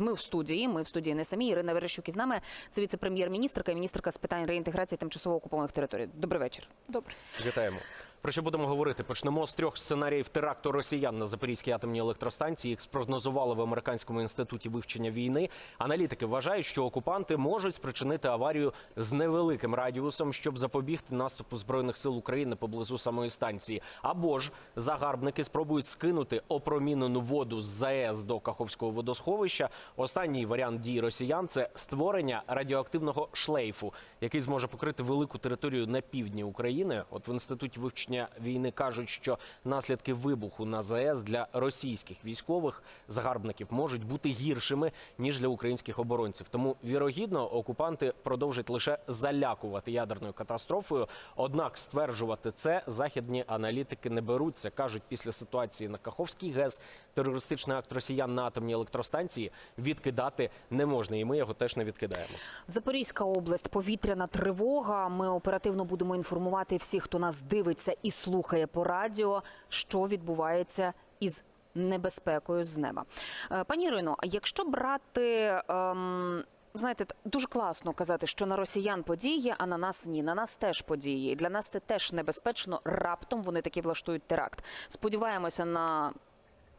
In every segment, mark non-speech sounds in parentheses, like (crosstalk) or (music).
Ми в студії. Ми в студії не самі. Ірина Верещук із нами. Це віце-прем'єр-міністрка і міністерка з питань реінтеграції тимчасово окупованих територій. Добрий вечір. Добре. Вітаємо. Про що будемо говорити? Почнемо з трьох сценаріїв теракту росіян на Запорізькій атомній електростанції. Їх спрогнозували в американському інституті вивчення війни. Аналітики вважають, що окупанти можуть спричинити аварію з невеликим радіусом, щоб запобігти наступу збройних сил України поблизу самої станції. Або ж загарбники спробують скинути опромінену воду з ЗАЕС до Каховського водосховища. Останній варіант дій росіян це створення радіоактивного шлейфу, який зможе покрити велику територію на півдні України. От в інституті вивчення війни кажуть, що наслідки вибуху на ЗАЕС для російських військових загарбників можуть бути гіршими ніж для українських оборонців. Тому вірогідно окупанти продовжать лише залякувати ядерною катастрофою. Однак стверджувати це західні аналітики не беруться. кажуть, після ситуації на Каховській ГЕС терористичний акт росіян на атомній електростанції відкидати не можна, і ми його теж не відкидаємо. Запорізька область, повітряна тривога. Ми оперативно будемо інформувати всіх, хто нас дивиться і слухає по радіо, що відбувається із небезпекою з неба. Е, Пані Ірино, якщо брати. Ем... Знаєте, дуже класно казати, що на росіян події, а на нас ні. На нас теж події. Для нас це теж небезпечно. Раптом вони таки влаштують теракт. Сподіваємося на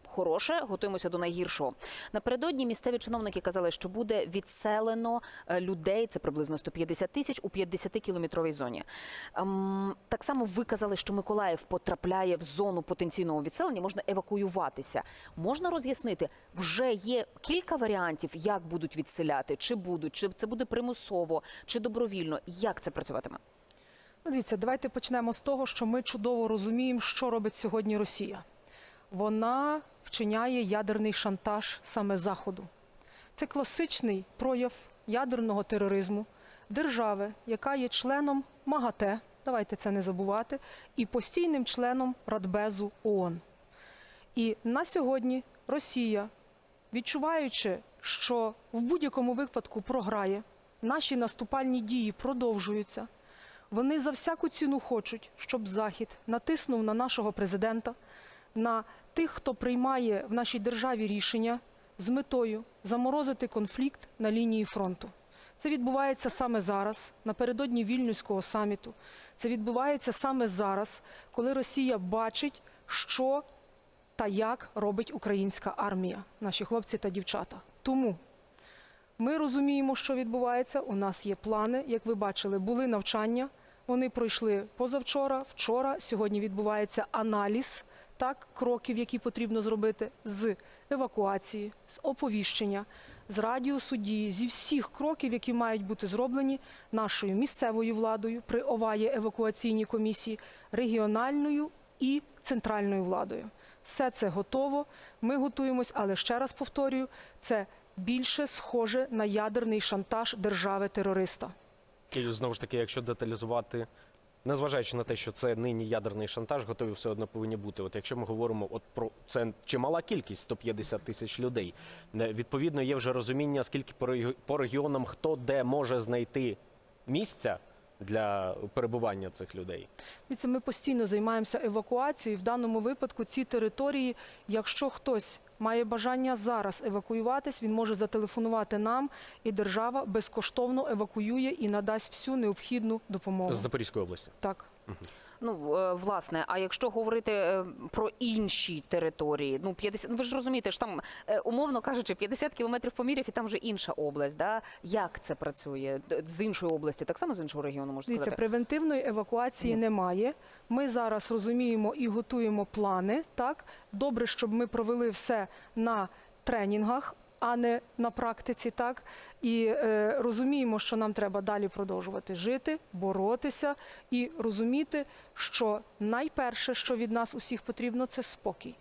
хороше, готуємося до найгіршого. Напередодні місцеві чиновники казали, що буде відселено е, людей, це приблизно 150 тисяч у 50-кілометровій зоні. Ем, так само ви казали, що Миколаїв потрапляє в зону потенційного відселення, можна евакуюватися. Можна роз'яснити, вже є кілька варіантів, як будуть відселяти, чи будуть, чи це буде примусово, чи добровільно. Як це працюватиме? Ну, дивіться, давайте почнемо з того, що ми чудово розуміємо, що робить сьогодні Росія. Вона вчиняє ядерний шантаж саме Заходу. Це класичний прояв ядерного тероризму держави, яка є членом МАГАТЕ, давайте це не забувати, і постійним членом Радбезу ООН. І на сьогодні Росія, відчуваючи, що в будь-якому випадку програє, наші наступальні дії продовжуються. Вони за всяку ціну хочуть, щоб Захід натиснув на нашого президента, на тих, хто приймає в нашій державі рішення з метою заморозити конфлікт на лінії фронту. Це відбувається саме зараз, напередодні вільнюського саміту. Це відбувається саме зараз, коли Росія бачить, що та як робить українська армія, наші хлопці та дівчата. Тому ми розуміємо, що відбувається. У нас є плани. Як ви бачили, були навчання. Вони пройшли позавчора, вчора. Сьогодні відбувається аналіз так, кроків, які потрібно зробити з евакуації, з оповіщення, з радіусу дії, зі всіх кроків, які мають бути зроблені нашою місцевою владою при ОВАЄ евакуаційній комісії, регіональною і центральною владою. Все це готово. Ми готуємось, але ще раз повторюю, це більше схоже на ядерний шантаж держави-терориста. І знову ж таки, якщо деталізувати, незважаючи на те, що це нині ядерний шантаж, готові все одно повинні бути. От якщо ми говоримо от про це чимала кількість 150 тисяч людей. Відповідно, є вже розуміння, скільки по регіонам хто де може знайти місця для перебування цих людей. Дивіться, ми постійно займаємося евакуацією. В даному випадку ці території, якщо хтось має бажання зараз евакуюватись, він може зателефонувати нам, і держава безкоштовно евакуює і надасть всю необхідну допомогу. З Запорізької області. Так. Ну е, власне, а якщо говорити е, про інші території, ну 50, ну, ви ж розумієте, ж там е, умовно кажучи, 50 кілометрів поміряв, і там вже інша область. Да? Як це працює з іншої області? Так само з іншого регіону можна Дивіться, превентивної евакуації Ні. немає. Ми зараз розуміємо і готуємо плани. Так добре, щоб ми провели все на тренінгах, а не на практиці. Так і е, розуміємо, що нам треба далі продовжувати жити, боротися і розуміти, що найперше, що від нас усіх потрібно, це спокій.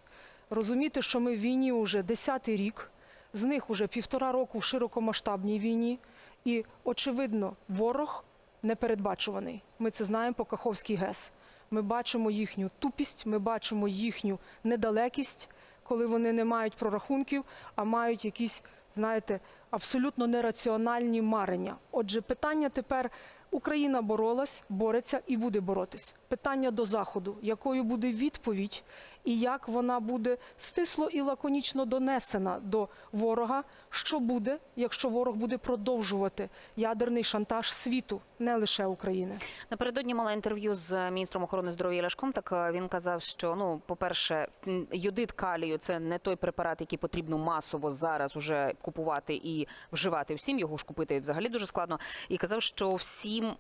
Розуміти, що ми в війні вже десятий рік, з них уже півтора року в широкомасштабній війні, і очевидно, ворог непередбачуваний. Ми це знаємо по Каховській ГЕС. Ми бачимо їхню тупість, ми бачимо їхню недалекість, коли вони не мають прорахунків, а мають якісь, знаєте, абсолютно нераціональні марення. Отже, питання тепер Україна боролась, бореться і буде боротись. Питання до заходу, якою буде відповідь, і як вона буде стисло і лаконічно донесена до ворога. Що буде, якщо ворог буде продовжувати ядерний шантаж світу, не лише України? Напередодні мала інтерв'ю з міністром охорони здоров'я Ляшком. Так е, він казав, що ну, по-перше, м, йодид калію це не той препарат, який потрібно масово зараз уже купувати і вживати всім. Його ж купити взагалі дуже складно. І казав, що всім, е,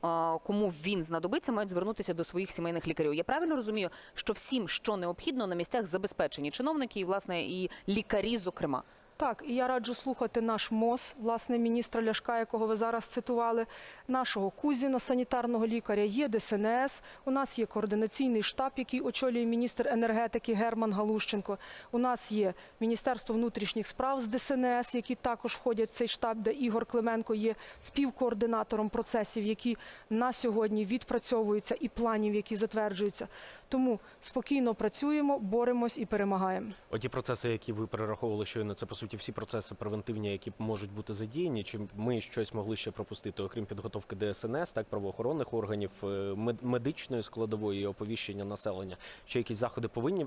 кому він знадобиться, мають звернутися до своїх сімейних лікарів. Я правильно розумію, що всім, що необхідно, на місцях забезпечені чиновники і власне і лікарі, зокрема. Так, і я раджу слухати наш МОЗ, власне, міністра Ляшка, якого ви зараз цитували, нашого Кузіна, санітарного лікаря, є ДСНС. У нас є координаційний штаб, який очолює міністр енергетики Герман Галущенко. У нас є Міністерство внутрішніх справ з ДСНС, які також входять в цей штаб, де Ігор Клименко є співкоординатором процесів, які на сьогодні відпрацьовуються, і планів, які затверджуються. Тому спокійно працюємо, боремось і перемагаємо. Оті процеси, які ви перераховували щойно, це по суті всі процеси превентивні, які можуть бути задіяні. Чи ми щось могли ще пропустити, окрім підготовки ДСНС, так правоохоронних органів, е, медичної складової оповіщення населення? Чи якісь заходи повинні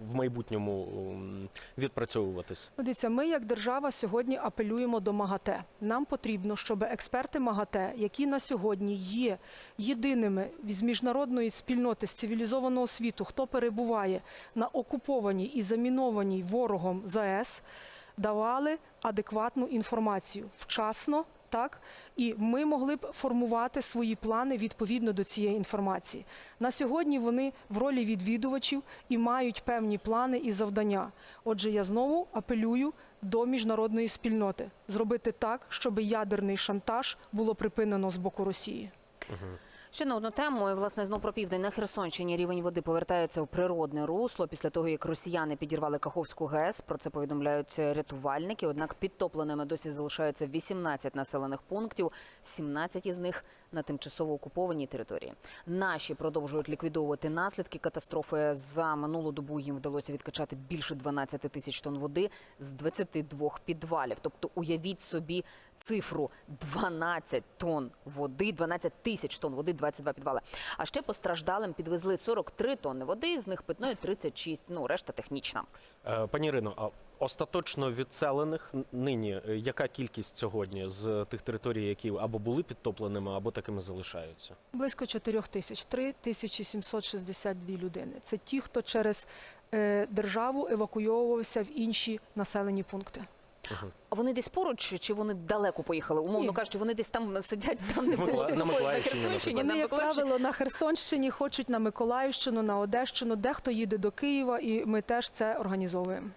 в майбутньому відпрацьовуватись? Ну, Дивіться, ми як держава сьогодні апелюємо до МАГАТЕ. Нам потрібно, щоб експерти МАГАТЕ, які на сьогодні є єдиними з міжнародної спільноти з цивілізованого світу, хто перебуває на окупованій і замінованій ворогом ЗАЕС, давали адекватну інформацію вчасно. Так, і ми могли б формувати свої плани відповідно до цієї інформації. На сьогодні вони в ролі відвідувачів і мають певні плани і завдання. Отже, я знову апелюю до міжнародної спільноти зробити так, щоб ядерний шантаж було припинено з боку Росії. Ще на одну тему, і, власне, знов про південь на Херсонщині рівень води повертається в природне русло після того, як росіяни підірвали Каховську ГЕС. Про це повідомляють рятувальники. Однак підтопленими досі залишаються 18 населених пунктів, 17 із них на тимчасово окупованій території. Наші продовжують ліквідовувати наслідки катастрофи. За минулу добу їм вдалося відкачати більше 12 тисяч тонн води з 22 підвалів. Тобто, уявіть собі цифру 12 тонн води, 12 тисяч тонн води, 22 підвали. А ще постраждалим підвезли 43 тонни води, з них питної 36, ну решта технічна. Е, Пані Ірино, а остаточно відселених нині е, яка кількість сьогодні з тих територій, які або були підтопленими, або такими залишаються? Близько 4 тисяч, 3 тисячі 762 людини. Це ті, хто через е, державу евакуйовувався в інші населені пункти. А вони десь поруч чи вони далеко поїхали? Умовно Ні. кажучи, вони десь там сидять, там не було на на Херсонщині, Вони, на як правило, на Херсонщині хочуть на Миколаївщину, на Одещину, дехто їде до Києва, і ми теж це організовуємо.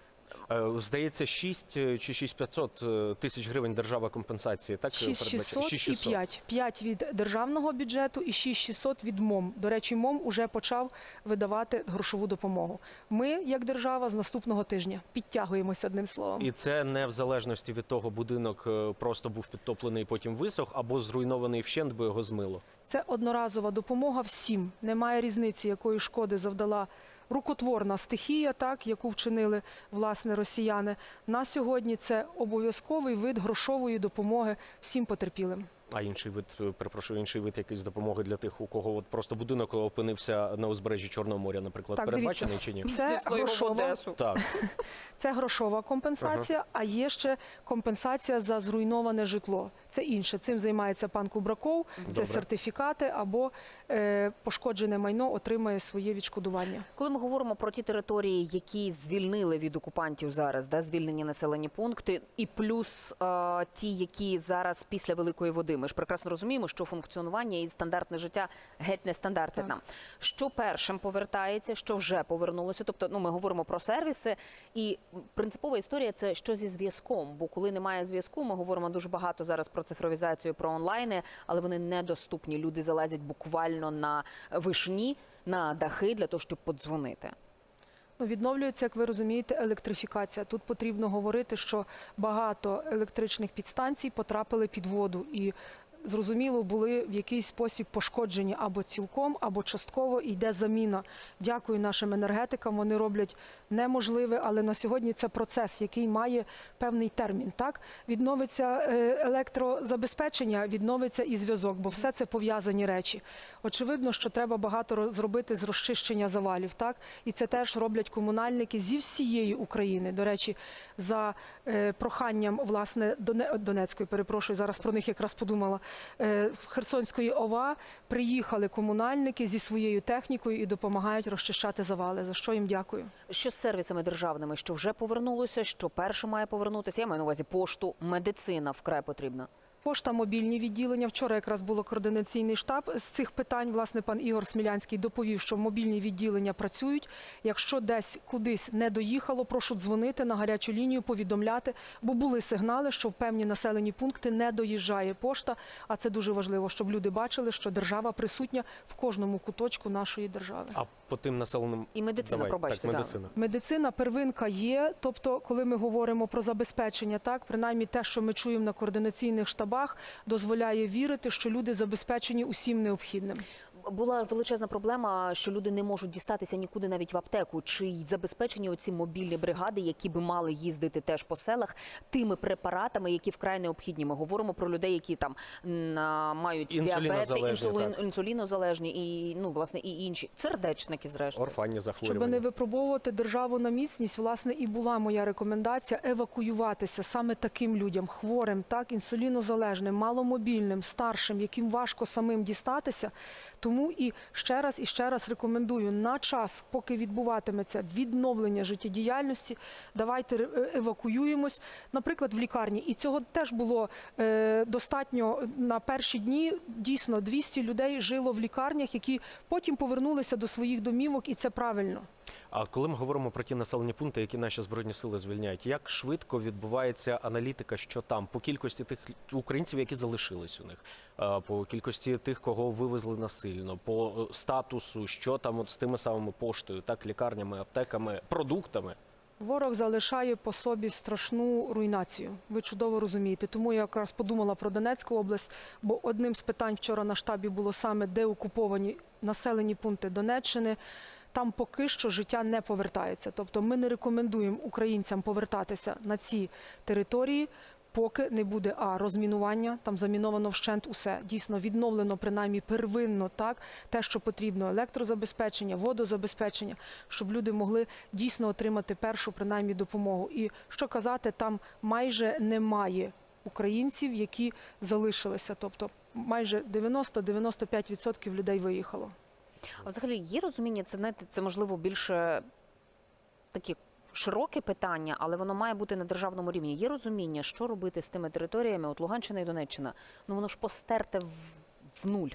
Е, Здається, 6 чи 6500 е, тисяч гривень держава компенсації. Так е, 6600 і 5. 5 від державного бюджету і 6600 від МОМ. До речі, МОМ уже почав видавати грошову допомогу. Ми, як держава, з наступного тижня підтягуємося одним словом. І це не в залежності від того, будинок е, просто був підтоплений, потім висох, або зруйнований вщент, бо його змило. Це одноразова допомога всім. Немає різниці, якої шкоди завдала рукотворна стихія, так яку вчинили власне росіяни. На сьогодні це обов'язковий вид грошової допомоги всім потерпілим. А інший вид, е, перепрошую, інший вид якийсь допомоги для тих, у кого от просто будинок опинився на узбережжі Чорного моря, наприклад, Так, передбачений чи ні? Це грошова, Так, (laughs) це грошова компенсація, а є ще компенсація за зруйноване житло. Це інше. Цим займається пан Кубраков. Це сертифікати або е, пошкоджене майно отримає своє відшкодування. Коли ми говоримо про ті території, які звільнили від окупантів зараз, да, звільнені населені пункти, і плюс е, ті, які зараз після великої води, ми ж прекрасно розуміємо, що функціонування і стандартне життя геть нестандартне Так. там. Що першим повертається, що вже повернулося. Тобто, ну ми говоримо про сервіси, і принципова історія це що зі зв'язком. Бо коли немає зв'язку, ми говоримо дуже багато зараз про цифровізацію, про онлайни, але вони недоступні. Люди залазять буквально на вишні, на дахи для того, щоб подзвонити. Ну, відновлюється, як ви розумієте, електрифікація. Тут потрібно говорити, що багато електричних підстанцій потрапили під воду, і зрозуміло були в якийсь спосіб пошкоджені або цілком, або частково і йде заміна. Дякую нашим енергетикам. Вони роблять неможливе, але на сьогодні це процес, який має певний термін. Так відновиться е, електрозабезпечення, відновиться і зв'язок, бо все це пов'язані речі. Очевидно, що треба багато зробити з розчищення завалів. Так і це теж роблять комунальники зі всієї України. До речі, за е, проханням власне Доне- Донецької, перепрошую, зараз про них якраз подумала. Е, Херсонської ОВА приїхали комунальники зі своєю технікою і допомагають розчищати завали. За що їм дякую. Що з сервісами державними, що вже повернулося, що перше має повернутися? Я маю на увазі пошту, медицина вкрай потрібна. Пошта, мобільні відділення. Вчора якраз було координаційний штаб з цих питань. Власне, пан Ігор Смілянський доповів, що мобільні відділення працюють. Якщо десь кудись не доїхало, прошу дзвонити на гарячу лінію, повідомляти, бо були сигнали, що в певні населені пункти не доїжджає пошта. А це дуже важливо, щоб люди бачили, що держава присутня в кожному куточку нашої держави. А по тим населеним І медицина, Давай, пробачте, так, да. медицина. Медицина первинка є. Тобто, коли ми говоримо про забезпечення, так принаймні те, що ми чуємо на координаційних штабах, дозволяє вірити, що люди забезпечені усім необхідним. Була величезна проблема, що люди не можуть дістатися нікуди навіть в аптеку. Чи й забезпечені оці мобільні бригади, які би мали їздити теж по селах тими препаратами, які вкрай необхідні. Ми говоримо про людей, які там на мають діабети, Інсулінозалежні, інсулін, інсулінозалежні і ну власне і інші сердечники, зрештою. орфанні Щоб захворювання. не випробовувати державу на міцність, власне, і була моя рекомендація евакуюватися саме таким людям, хворим, так інсулінозалежним, маломобільним, старшим, яким важко самим дістатися. Тому і ще раз і ще раз рекомендую на час, поки відбуватиметься відновлення життєдіяльності, давайте е, евакуюємось, наприклад, в лікарні. І цього теж було е, достатньо на перші дні. Дійсно, 200 людей жило в лікарнях, які потім повернулися до своїх домівок, і це правильно. А коли ми говоримо про ті населені пункти, які наші збройні сили звільняють, як швидко відбувається аналітика, що там по кількості тих українців, які залишились у них, е, по кількості тих, кого вивезли насильно, по е, статусу, що там от з тими самими поштою, так лікарнями, аптеками, продуктами. Ворог залишає по собі страшну руйнацію. Ви чудово розумієте. Тому я якраз подумала про Донецьку область, бо одним з питань вчора на штабі було саме де окуповані населені пункти Донеччини. Там поки що життя не повертається. Тобто ми не рекомендуємо українцям повертатися на ці території, поки не буде а розмінування. Там заміновано вщент усе. Дійсно відновлено принаймні первинно так те, що потрібно: електрозабезпечення, водозабезпечення, щоб люди могли дійсно отримати першу принаймні допомогу. І що казати, там майже немає українців, які залишилися. Тобто майже 90-95% людей виїхало. А взагалі є розуміння, це знаєте, це можливо більше такі широке питання, але воно має бути на державному рівні. Є розуміння, що робити з тими територіями, от Луганщина і Донеччина. Ну воно ж постерте в, в нуль.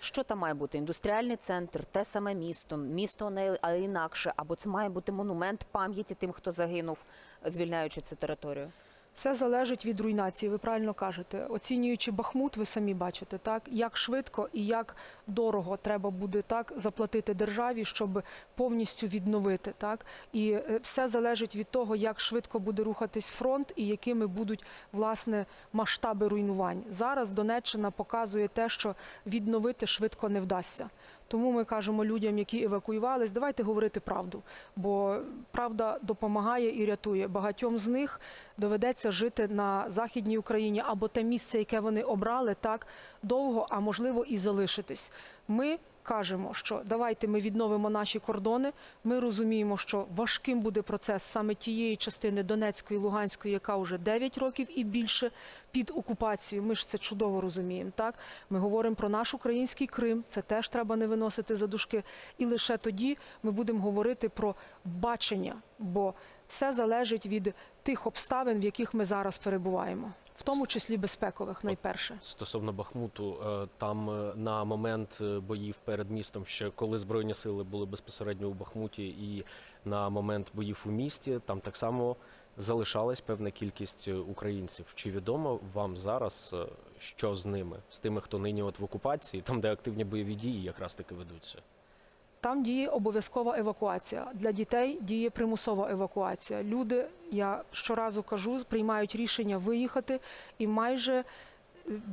Що там має бути? Індустріальний центр, те саме місто, місто не а інакше, або це має бути монумент пам'яті тим, хто загинув, звільняючи цю територію. Все залежить від руйнації. Ви правильно кажете. Оцінюючи Бахмут, ви самі бачите, так як швидко і як дорого треба буде так заплатити державі, щоб повністю відновити. Так і е, все залежить від того, як швидко буде рухатись фронт і якими будуть власне масштаби руйнувань. Зараз Донеччина показує те, що відновити швидко не вдасться. Тому ми кажемо людям, які евакуювались, давайте говорити правду, бо правда допомагає і рятує. Багатьом з них доведеться жити на західній Україні або те місце, яке вони обрали, так довго, а можливо і залишитись. Ми кажемо, що давайте ми відновимо наші кордони. Ми розуміємо, що важким буде процес саме тієї частини Донецької, Луганської, яка вже 9 років і більше під окупацією. Ми ж це чудово розуміємо. Так ми говоримо про наш український Крим. Це теж треба не виносити за дужки. І лише тоді ми будемо говорити про бачення, бо все залежить від тих обставин, в яких ми зараз перебуваємо, в тому числі безпекових, найперше. Стосовно Бахмуту, е, там е, на момент е, боїв перед містом, ще коли збройні сили були безпосередньо у Бахмуті, і на момент боїв у місті, там так само залишалась певна кількість українців. Чи відомо вам зараз, що з ними, з тими, хто нині от в окупації, там де активні бойові дії якраз таки ведуться? Там діє обов'язкова евакуація. Для дітей діє примусова евакуація. Люди, я щоразу кажу, приймають рішення виїхати і майже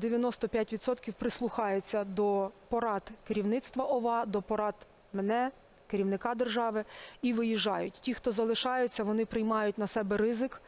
95% прислухаються до порад керівництва ОВА, до порад мене, керівника держави, і виїжджають. Ті, хто залишаються, вони приймають на себе ризик.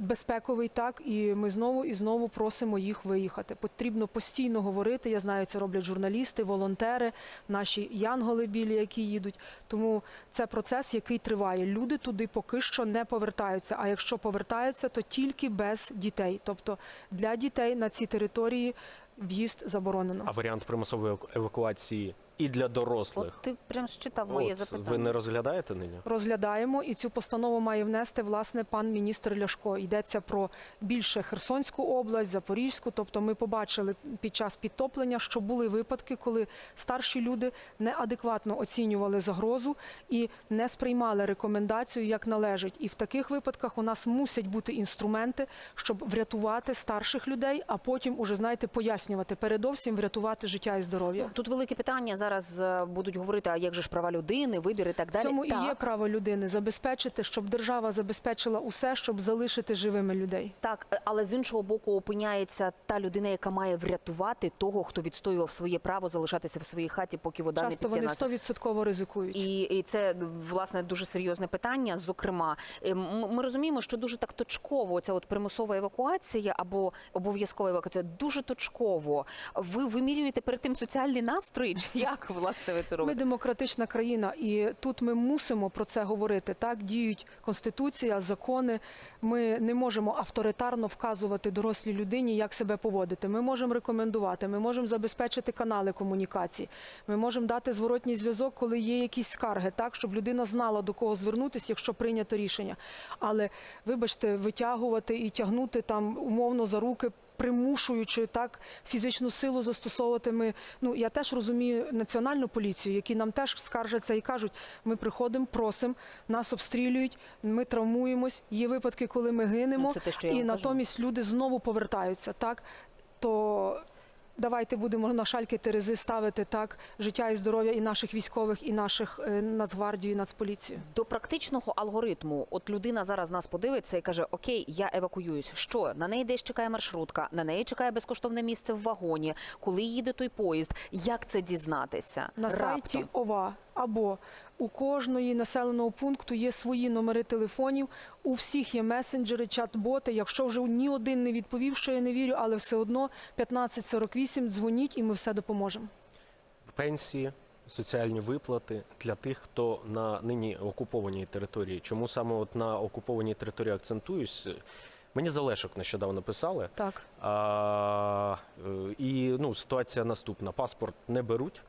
Безпековий так, і ми знову і знову просимо їх виїхати. Потрібно постійно говорити. Я знаю, це роблять журналісти, волонтери, наші янголи білі, які їдуть. Тому це процес, який триває. Люди туди поки що не повертаються. А якщо повертаються, то тільки без дітей. Тобто для дітей на ці території в'їзд заборонено. А варіант примусової евакуації і для дорослих. От ти прям щитав моє От, запитання. ви не розглядаєте нині? розглядаємо, і цю постанову має внести власне пан міністр Ляшко. Йдеться про більше Херсонську область, Запорізьку. Тобто, ми побачили під час підтоплення, що були випадки, коли старші люди неадекватно оцінювали загрозу і не сприймали рекомендацію як належить. І в таких випадках у нас мусять бути інструменти, щоб врятувати старших людей, а потім уже знаєте пояснювати передовсім врятувати життя і здоров'я. Тут велике питання зараз е, будуть говорити, а як же ж права людини, вибір і так В далі. цьому і є право людини забезпечити, щоб держава забезпечила усе, щоб залишити живими людей. так, е, але з іншого боку опиняється та людина, яка має врятувати того, хто відстоював своє право залишатися в своїй хаті, поки вода Часто не вони стовідсотково ризикують. І, і це власне дуже серйозне питання. Зокрема, Е, ми розуміємо, що дуже так точково ця от примусова евакуація або обов'язкова евакуація дуже точково. Ви вимірюєте перед тим соціальні настрої, чи як власне ви це Ми демократична країна, і тут ми мусимо про це говорити. Так діють конституція, закони. Ми не можемо авторитарно вказувати дорослій людині, як себе поводити. Ми можемо рекомендувати, ми можемо забезпечити канали комунікації. Ми можемо дати зворотній зв'язок, коли є якісь скарги, так щоб людина знала до кого звернутися, якщо прийнято рішення. Але вибачте, витягувати і тягнути там умовно за руки. Примушуючи так фізичну силу застосовувати, ми ну я теж розумію національну поліцію, які нам теж скаржаться і кажуть: ми приходимо, просимо, нас обстрілюють, ми травмуємось. Є випадки, коли ми гинемо, Ну, те, і натомість кажу. люди знову повертаються. Так то давайте будемо на шальки терези ставити так життя і здоров'я і наших військових, і наших е, Нацгвардії, і Нацполіції. До практичного алгоритму, от людина зараз нас подивиться і каже: Окей, я евакуююсь. Що на неї десь чекає маршрутка, на неї чекає безкоштовне місце в вагоні. Коли їде той поїзд, як це дізнатися? На сайті ОВА або у кожної населеного пункту є свої номери телефонів. У всіх є месенджери, чат-боти. Якщо вже ні один не відповів, що я не вірю, але все одно 1548, дзвоніть і ми все допоможемо. Пенсії, соціальні виплати для тих, хто на нині окупованій території. Чому саме от на окупованій території акцентуюсь? Мені за Лешок нещодавно писали. Так. А, е, і ну, ситуація наступна: паспорт не беруть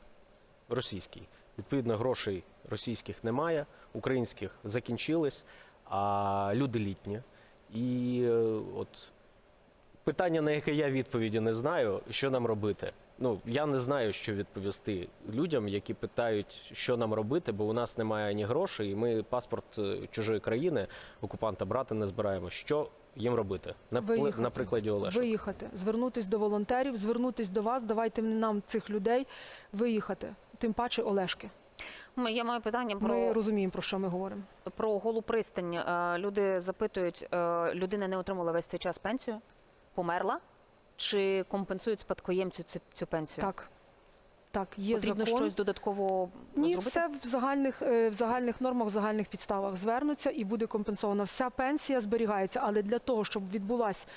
російський. Відповідно, грошей російських немає, українських закінчились, а люди літні. І е, от питання, на яке я відповіді не знаю, що нам робити. Ну, я не знаю, що відповісти людям, які питають, що нам робити, бо у нас немає ні грошей, і ми паспорт е, чужої країни, окупанта брати не збираємо. Що їм робити? На, Виїхати. на прикладі Олеша. Виїхати, звернутись до волонтерів, звернутись до вас. Давайте нам цих людей виїхати. Тим паче Олешки. Я маю питання про, Ми розуміємо про що ми говоримо. про голу пристань. Е, Люди запитують, е, людина не отримала весь цей час пенсію, померла. Чи компенсують спадкоємцю цю, цю пенсію? Так, так, є Потрібно закон. щось додатково Ні, зробити? все в загальних е, в загальних нормах, в загальних підставах звернуться і буде компенсовано. Вся пенсія зберігається, але для того, щоб відбулась е,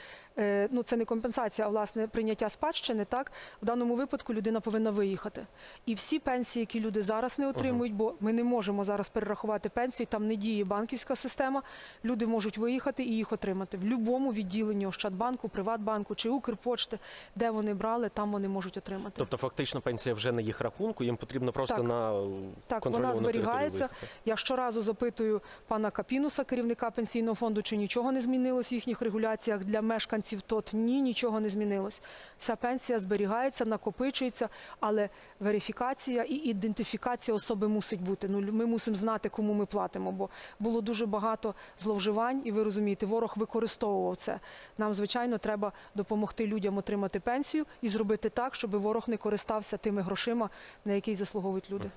ну це не компенсація, а власне прийняття спадщини. Так в даному випадку людина повинна виїхати. І всі пенсії, які люди зараз не отримують, бо ми не можемо зараз перерахувати пенсію, там не діє банківська система. Люди можуть виїхати і їх отримати в будь-якому відділенні Ощадбанку, Приватбанку чи Укрпочти, де вони брали, там вони можуть отримати. Тобто, фактично, пенсія вже на їх рахунку, їм потрібно просто Так. на е, Так, вона зберігається. Я щоразу запитую пана Капінуса, керівника пенсійного фонду, чи нічого не змінилось в їхніх регуляціях для мешканців ТОТ. Ні, нічого не змінилось. Вся пенсія зберігається, накопичується, але верифікація і ідентифікація особи мусить бути. Ну, ми мусимо знати, кому ми платимо, бо було дуже багато зловживань, і ви розумієте, ворог використовував це. Нам, звичайно, треба допомогти людям отримати пенсію і зробити так, щоб ворог не користався тими грошима, на які заслуговують люди.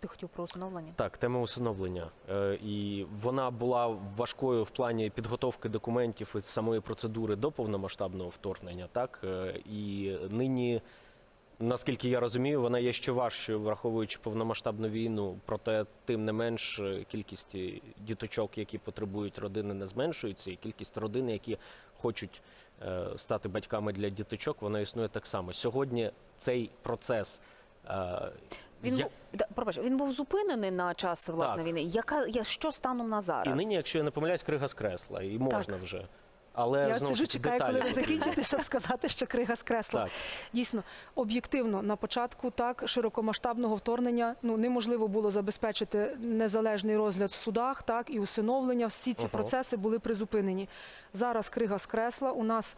Ти хотів про усиновлення? Так, тема усиновлення. Е, І вона була важкою в плані підготовки документів і самої процедури до повномасштабного вторгнення. Так Е, і нині, наскільки я розумію, вона є ще важчою, враховуючи повномасштабну війну. Проте, тим не менш, е, кількість діточок, які потребують родини, не зменшується, і кількість родин, які хочуть стати батьками для діточок, вона існує так само. Сьогодні цей процес. Він я- був да, пробач, він був зупинений на час власне Так. війни. Яка я що станом на зараз? І нині, якщо я не помиляюсь, крига скресла, і можна вже. Але Я таки, чекаю, коли ви закінчите, щоб сказати, що крига скресла. Так. Дійсно, об'єктивно на початку так широкомасштабного вторгнення ну неможливо було забезпечити незалежний розгляд в судах, так і усиновлення. Всі ці Ага. процеси були призупинені. Зараз крига скресла. У нас,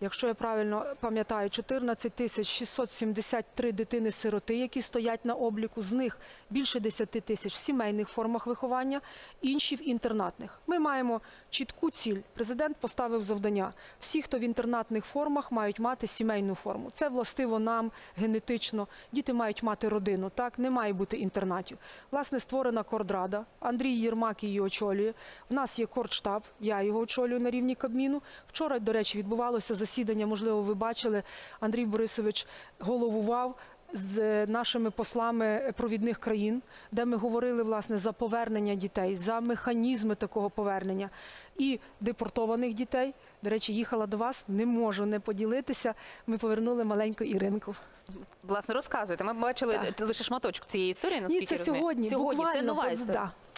якщо я правильно пам'ятаю, 14 тисяч 673 дитини-сироти, які стоять на обліку. З них більше 10 тисяч в сімейних формах виховання, інші в інтернатних. Ми маємо чітку ціль. Президент поставив завдання. Всі, хто в інтернатних формах, мають мати сімейну форму. Це властиво нам генетично. Діти мають мати родину. Так не має бути інтернатів. Власне, створена кордрада. Андрій Єрмак її очолює. В нас є кордштаб. Я його очолюю на рівні Кабміну. Вчора, до речі, відбувалося засідання. Можливо, ви бачили. Андрій Борисович головував з нашими послами провідних країн, де ми говорили власне за повернення дітей, за механізми такого повернення і депортованих дітей. До речі, їхала до вас, не можу не поділитися. Ми повернули маленьку Іринку. Власне, розказуєте. Ми бачили Так. лише шматочок цієї історії. Наскільки Ні, це розумію. сьогодні. Сьогодні це нова історія. да.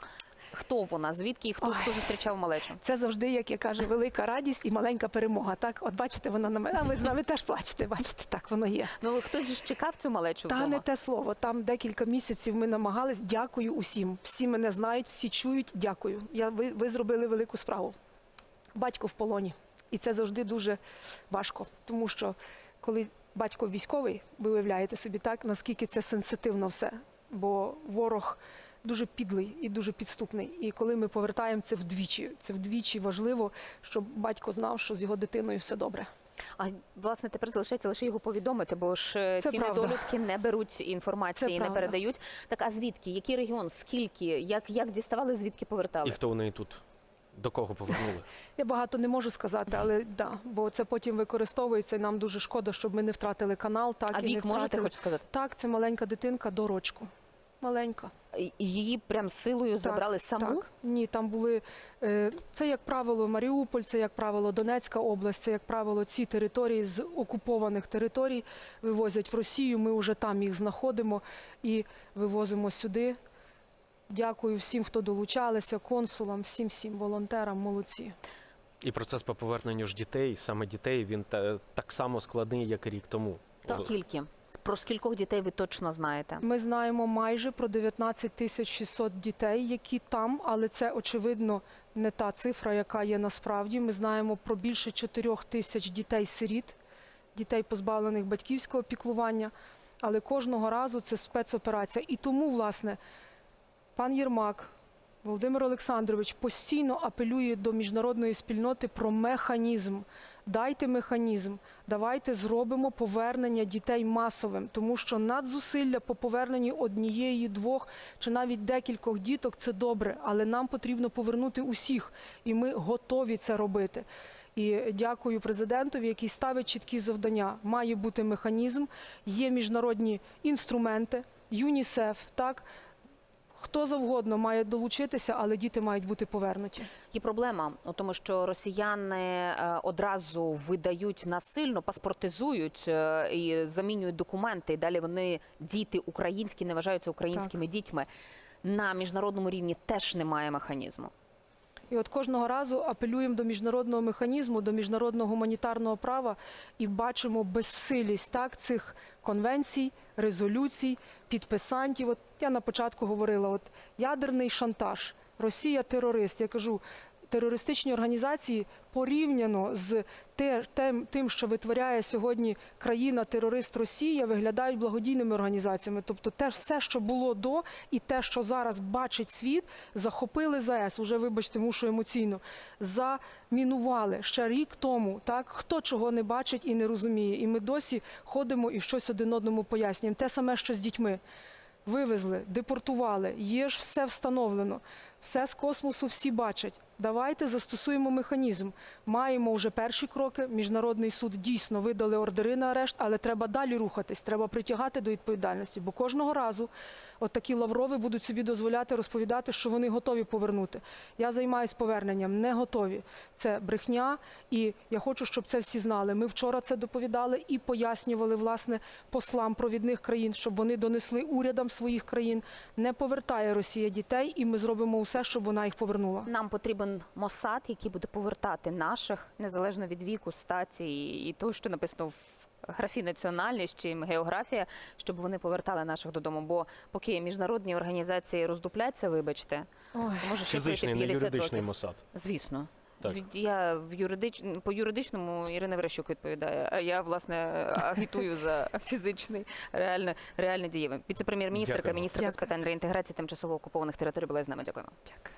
Хто вона? Звідки і хто, Ой. хто зустрічав малечу? Це завжди, як я кажу, велика радість і маленька перемога. Так, от бачите, вона на мене. А ви з нами теж плачете. Бачите, так воно є. Ну хтось ж чекав цю малечу Та вдома? не те слово. Там декілька місяців ми намагались. Дякую усім. Всі мене знають, всі чують. Дякую. Я ви, ви зробили велику справу. Батько в полоні, і це завжди дуже важко, тому що коли батько військовий, ви уявляєте собі так, наскільки це сенситивно все, бо ворог. Дуже підлий і дуже підступний. І коли ми повертаємо це вдвічі, це вдвічі важливо, щоб батько знав, що з його дитиною все добре. А власне тепер залишається лише його повідомити, бо ж е, Це ці правда. недолюбки не беруть інформації, Це не правда. передають. Так а звідки? Який регіон? Скільки? Як, як діставали? Звідки повертали? І хто у неї тут? До кого повернули? (laughs) Я багато не можу сказати, але да, бо це потім використовується. і Нам дуже шкода, щоб ми не втратили канал. Так а і не вік можете хоч сказати? Так, це маленька дитинка до рочку. Маленька. Її прям силою забрали саму? Так. Ні, там були е, це, як правило, Маріуполь, це як правило Донецька область, це як правило ці території з окупованих територій вивозять в Росію. Ми вже там їх знаходимо і вивозимо сюди. Дякую всім, хто долучалися, консулам, всім всім волонтерам, молодці. І процес по поверненню ж дітей, саме дітей, він так само складний, як і рік тому. О, Скільки? Про скількох дітей ви точно знаєте? Ми знаємо майже про 19 тисяч 600 дітей, які там, але це очевидно не та цифра, яка є насправді. Ми знаємо про більше 4 тисяч дітей-сиріт, дітей, позбавлених батьківського піклування. Але кожного разу це спецоперація. І тому, власне, пан Єрмак, Володимир Олександрович постійно апелює до міжнародної спільноти про механізм. Дайте механізм, давайте зробимо повернення дітей масовим, тому що надзусилля по поверненню однієї, двох чи навіть декількох діток це добре, але нам потрібно повернути усіх, і ми готові це робити. І дякую президентові, який ставить чіткі завдання. Має бути механізм, є міжнародні інструменти, ЮНІСЕФ, так. Хто завгодно має долучитися, але діти мають бути повернуті. Є проблема у тому, що росіяни е, одразу видають насильно, паспортизують е, і замінюють документи. І далі вони діти українські не вважаються українськими дітьми. На міжнародному рівні теж немає механізму. І от кожного разу апелюємо до міжнародного механізму, до міжнародного гуманітарного права і бачимо безсилість так цих конвенцій, резолюцій, підписантів. От я на початку говорила: от ядерний шантаж, Росія терорист. Я кажу. Терористичні організації порівняно з тим, що витворяє сьогодні країна-терорист Росія, виглядають благодійними організаціями. Тобто, те все, що було до, і те, що зараз бачить світ, захопили ЗАЕС. Уже вибачте, мушу емоційно. Замінували ще рік тому. Так хто чого не бачить і не розуміє. І ми досі ходимо і щось один одному пояснюємо. Те саме, що з дітьми. вивезли, депортували. Є ж все встановлено. Все з космосу всі бачать. Давайте застосуємо механізм. Маємо вже перші кроки. Міжнародний суд дійсно видали ордери на арешт, але треба далі рухатись. Треба притягати до відповідальності. Бо кожного разу от такі лаврови будуть собі дозволяти розповідати, що вони готові повернути. Я займаюся поверненням, не готові. Це брехня, і я хочу, щоб це всі знали. Ми вчора це доповідали і пояснювали власне послам провідних країн, щоб вони донесли урядам своїх країн. Не повертає Росія дітей, і ми зробимо усе, щоб вона їх повернула. Нам потрібен Мосад, який буде повертати наших незалежно від віку, статі і, того, що написано в графі національність чи географія, щоб вони повертали наших додому. Бо поки міжнародні організації роздупляться, вибачте, Ой. може ще Фізичний, не юридичний. Мосад. Звісно. Так. Я в юридич... по юридичному Ірина Верещук відповідає, а я власне агітую за (laughs) фізичний, реально, реально дієвий. Віце-прем'єр-міністрка, Дякуємо. міністрка з питань реінтеграції тимчасово окупованих територій була з нами. Дякуємо. Дякую.